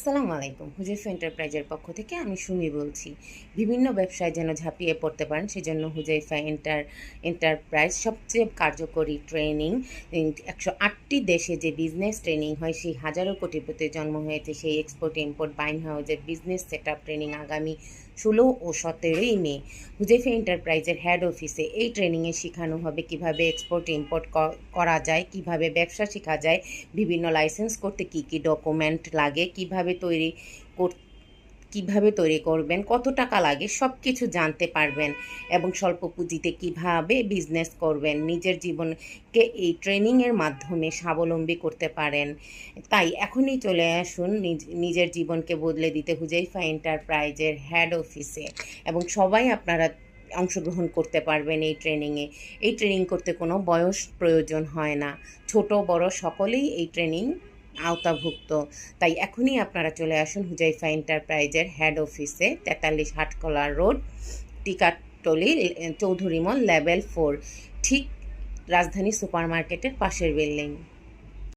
আসসালামু আলাইকুম। হুজেফ এন্টারপ্রাইজের পক্ষ থেকে আমি সুমি বলছি। বিভিন্ন ব্যবসায় যেন ঝাঁপিয়ে পড়তে পারেন, সেজন্য হুজাইফা এন্টার এন্টারপ্রাইজ সবচেয়ে কার্যকরী ট্রেনিং। একশো আটটি দেশে যে বিজনেস ট্রেনিং হয়, সেই হাজারো কোটিপতি জন্ম হয়েছে। সেই এক্সপোর্ট ইম্পোর্ট বাইন হাউজের বিজনেস সেট আপ ট্রেনিং আগামী ষোলো ও সতেরোই মে। হুজেফা এন্টারপ্রাইজের হেড অফিসে এই ট্রেনিংয়ে শেখানো হবে কীভাবে এক্সপোর্ট ইম্পোর্ট করা যায়, কীভাবে ব্যবসা শেখা যায়, বিভিন্ন লাইসেন্স করতে কি কি ডকুমেন্ট লাগে, কীভাবে তৈরি কর, কীভাবে তৈরি করবেন, কত টাকা লাগে সব কিছু জানতে পারবেন এবং স্বল্প পুঁজিতে কীভাবে বিজনেস করবেন, নিজের জীবনকে এই ট্রেনিংয়ের মাধ্যমে স্বাবলম্বী করতে পারেন। তাই এখনই চলে আসুন নিজ- নিজের জীবনকে বদলে দিতে হুজাইফা এন্টারপ্রাইজের হেড অফিসে এবং সবাই আপনারা অংশগ্রহণ করতে পারবেন এই ট্রেনিংয়ে এই ট্রেনিং করতে কোনো বয়স প্রয়োজন হয় না। ছোট, বড় সকলেই এই ট্রেনিং আওতাভুক্ত। তাই এখনই আপনারা চলে আসুন হুজাইফা এন্টারপ্রাইজের হেড অফিসে, তেতাল্লিশ Hatkhola road Tikatuli Chowdhury mall, level four, ঠিক রাজধানী সুপার মার্কেটের পাশের বিল্ডিং।